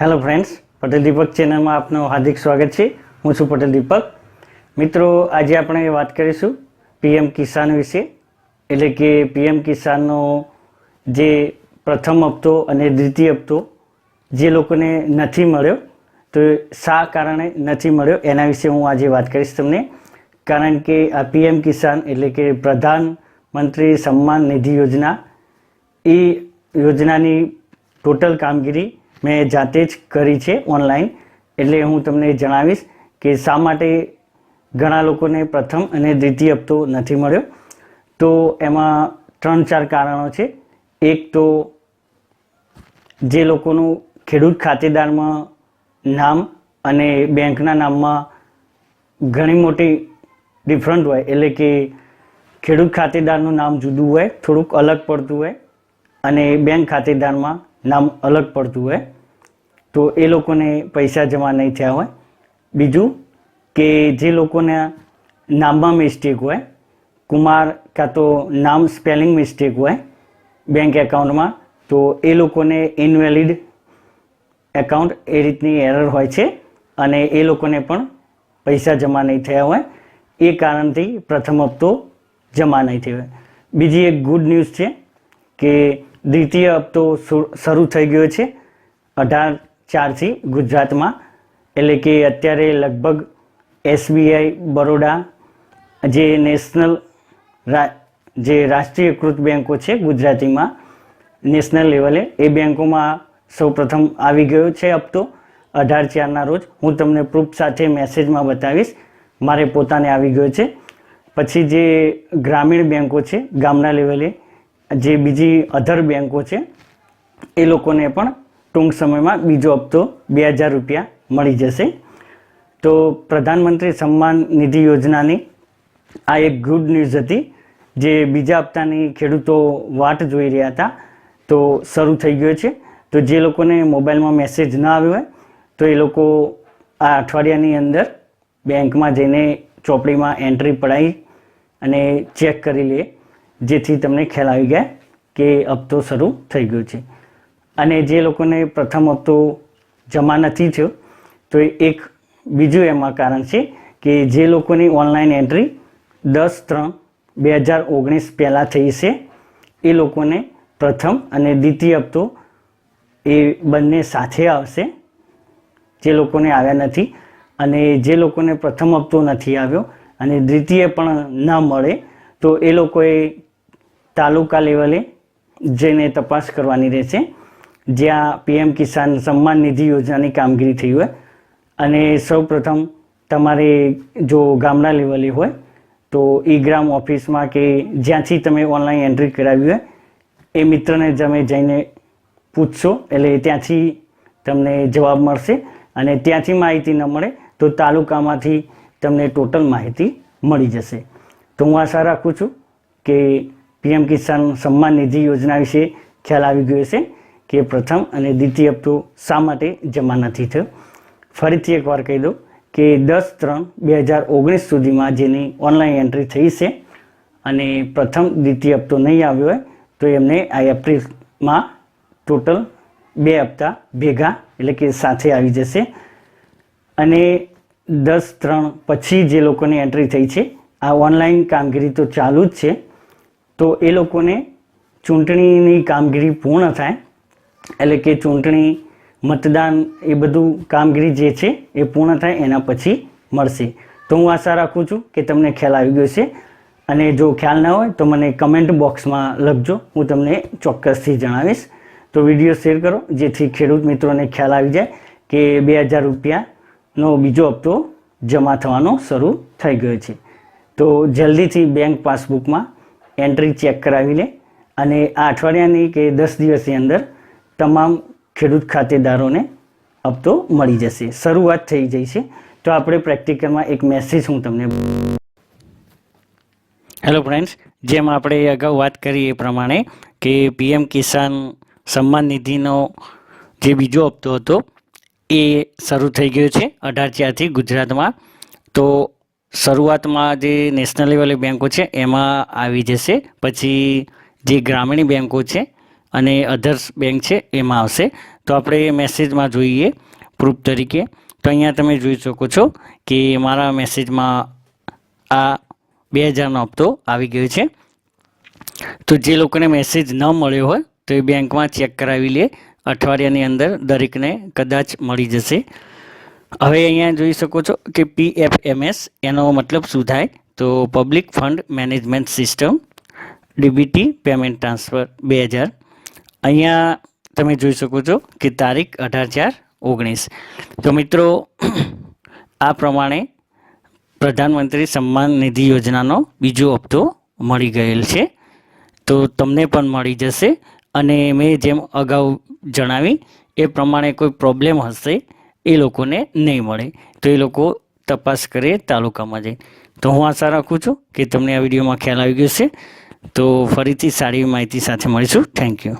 Hello friends Patel દીપક ચેનલમાં આપનું હાર્દિક સ્વાગત છે. હું છું પટેલ દીપક. મિત્રો, આજે આપણે વાત કરીશું પીએમ કિસાન વિશે. એટલે કે પીએમ કિસાનનો જે પ્રથમ હપ્તો અને દ્વિતીય હપ્તો જે લોકોને નથી મળ્યો, તો શા કારણે નથી મળ્યો એના વિશે હું આજે વાત કરીશ તમને. કારણ કે આ પીએમ કિસાન એટલે કે પ્રધાનમંત્રી સન્માન નિધિ યોજના, એ યોજનાની ટોટલ કામગીરી મેં જાતે જ કરી છે ઓનલાઈન. એટલે હું તમને જણાવીશ કે શા માટે ઘણા લોકોને પ્રથમ અને દ્વિતીય હપ્તો નથી મળ્યો. તો એમાં ત્રણ ચાર કારણો છે. એક તો જે લોકોનું ખેડૂત ખાતેદારમાં નામ અને બેંકના નામમાં ઘણી મોટી ડિફરન્ટ હોય, એટલે કે ખેડૂત ખાતેદારનું નામ જુદું હોય, થોડુંક અલગ પડતું હોય અને બેંક ખાતેદારમાં નામ અલગ પડતું હોય. તો એ લોકોને પૈસા જમા નહીં થયા હોય. બીજું કે જે લોકોના નામમાં મિસ્ટેક હોય, કુમાર કાં તો નામ સ્પેલિંગ મિસ્ટેક હોય બેંક એકાઉન્ટમાં તો એ લોકોને ઇનવેલિડ એકાઉન્ટ એ રીતની એરર હોય છે અને એ લોકોને પણ પૈસા જમા નહીં થયા હોય. એ કારણથી પ્રથમ હપ્તો જમા નહીં થયો હોય. બીજી એક ગુડ ન્યૂઝ છે કે દ્વિતીય હપ્તો શરૂ થઈ ગયો છે. અઢાર ચારથી ગુજરાતમાં. એટલે કે અત્યારે લગભગ એસબીઆઈ, બરોડા, જે નેશનલ જે રાષ્ટ્રીયકૃત બેન્કો છે ગુજરાતીમાં, નેશનલ લેવલે એ બેન્કોમાં સૌ પ્રથમ આવી ગયો છે હપ્તો. અઢાર ચારના રોજ. હું તમને પ્રૂફ સાથે મેસેજમાં બતાવીશ. મારે પોતાને આવી ગયો છે. પછી જે ગ્રામીણ બેન્કો છે ગામના લેવલે જે બીજી અધર બેન્કો છે, એ લોકોને પણ ટૂંક સમયમાં બીજો હપ્તો બે હજાર રૂપિયા મળી જશે. તો પ્રધાનમંત્રી સન્માન નિધિ યોજનાની આ એક ગુડ ન્યૂઝ હતી, જે બીજા હપ્તાની ખેડૂતો વાટ જોઈ રહ્યા હતા. તો શરૂ થઈ ગયો છે. તો જે લોકોને મોબાઈલમાં મેસેજ ના આવ્યો હોય, તો એ લોકો આ અઠવાડિયાની અંદર બેંકમાં જઈને ચોપડીમાં એન્ટ્રી પડાવી અને ચેક કરી લે. જેથી તમને ખ્યાલ આવી જાય કે હપ્તો શરૂ થઈ ગયો છે. અને જે લોકોને પ્રથમ હપ્તો જમા નથી થયો, તો એક બીજું એમાં કારણ છે કે જે લોકોની ઓનલાઈન એન્ટ્રી દસ ત્રણ બે હજાર ઓગણીસ પહેલાં થઈ છે, એ લોકોને પ્રથમ અને દ્વિતીય હપ્તો એ બંને સાથે આવશે, જે લોકોને આવ્યા નથી. અને જે લોકોને પ્રથમ હપ્તો નથી આવ્યો અને દ્વિતીય પણ ન મળે, તો એ લોકોએ તાલુકા લેવલે જઈને તપાસ કરવાની રહેશે. જ્યાં પીએમ કિસાન સન્માન નિધિ યોજનાની કામગીરી થઈ હોય. અને સૌ પ્રથમ તમારે જો ગામડા લેવલે હોય, તો ઈ ગ્રામ ઓફિસમાં કે જ્યાંથી તમે ઓનલાઈન એન્ટ્રી કરાવી હોય, એ મિત્રને તમે જઈને પૂછશો. એટલે ત્યાંથી તમને જવાબ મળશે. અને ત્યાંથી માહિતી ન મળે, તો તાલુકામાંથી તમને ટોટલ માહિતી મળી જશે. તો હું આશા રાખું છું કે પીએમ કિસાન સન્માન નિધિ યોજના વિશે ખ્યાલ આવી ગયો છે કે પ્રથમ અને દ્વિતીય હપ્તો શા માટે જમા નથી થયો? ફરીથી એકવાર કહી દઉં કે દસ ત્રણ બે હજાર ઓગણીસ સુધીમાં જેની ઓનલાઈન એન્ટ્રી થઈ છે અને પ્રથમ દ્વિતીય હપ્તો નહીં આવ્યો હોય તો એમને આ એપ્રિલમાં ટોટલ બે હપ્તા ભેગા એટલે કે સાથે આવી જશે. અને દસ ત્રણ પછી જે લોકોની એન્ટ્રી થઈ છે, આ ઓનલાઈન કામગીરી તો ચાલુ જ છે. તો એ લોકોને ચૂંટણીની કામગીરી પૂર્ણ થાય. એટલે કે ચૂંટણી, મતદાન એ બધું કામગીરી જે છે એ પૂર્ણ થાય, એના પછી મળશે. તો હું આશા રાખું છું કે તમને ખ્યાલ આવી ગયો છે અને જો ખ્યાલ ના હોય તો મને કમેન્ટ બોક્સમાં લખજો. હું તમને ચોક્કસથી જણાવીશ. તો વીડિયો શેર કરો, જેથી ખેડૂત મિત્રોને ખ્યાલ આવી જાય કે બે હજાર રૂપિયાનો બીજો હપ્તો જમા થવાનો શરૂ થઈ ગયો છે. તો જલ્દીથી બેંક પાસબુકમાં એન્ટ્રી ચેક કરાવી લે અને આ અઠવાડિયાની કે દસ દિવસની અંદર તમામ ખેડૂત ખાતેદારોને હપ્તો મળી જશે. શરૂઆત થઈ જઈ છે. તો આપણે પ્રેક્ટિકલમાં એક મેસેજ હું તમને હેલો ફ્રેન્ડ્સ જેમ આપણે અગાઉ વાત કરી એ પ્રમાણે કે પીએમ કિસાન સન્માન નિધિનો જે બીજો હપ્તો હતો, એ શરૂ થઈ ગયો છે અઢાર ચારથી ગુજરાતમાં. તો શરૂઆતમાં જે નેશનલ લેવલે બેન્કો છે, એમાં આવી જશે. પછી જે ગ્રામીણ બેન્કો છે અને અધર્સ બેંક છે, એમાં આવશે. તો આપણે મેસેજમાં જોઈએ પ્રૂફ તરીકે. તો અહીંયા તમે જોઈ શકો છો કે મારા મેસેજમાં આ બે હજારનો હપ્તો આવી ગયો છે. તો જે લોકોને મેસેજ ન મળ્યો હોય તો એ બેંકમાં ચેક કરાવી લે. અઠવાડિયાની અંદર દરેકને કદાચ મળી જશે. હવે અહીંયા જોઈ શકો છો કે પીએફએમએસ એનો મતલબ શું થાય તો public fund management system DBT payment transfer બે હજાર. અહીંયા તમે જોઈ શકો છો કે તારીખ અઢાર ચાર ઓગણીસ. તો મિત્રો, આ પ્રમાણે પ્રધાનમંત્રી સન્માન નિધિ યોજનાનો બીજો હપ્તો મળી ગયેલ છે. તો તમને પણ મળી જશે. અને મેં જેમ અગાઉ જણાવી, એ પ્રમાણે કોઈ પ્રોબ્લેમ હશે એ લોકોને નહીં મળે. તો એ લોકો તપાસ કરે તાલુકામાં જઈ તો હું આશા રાખું છું કે તમને આ વિડીયોમાં ખ્યાલ આવી ગયો છે તો ફરીથી સારી માહિતી સાથે મળીશું. Thank you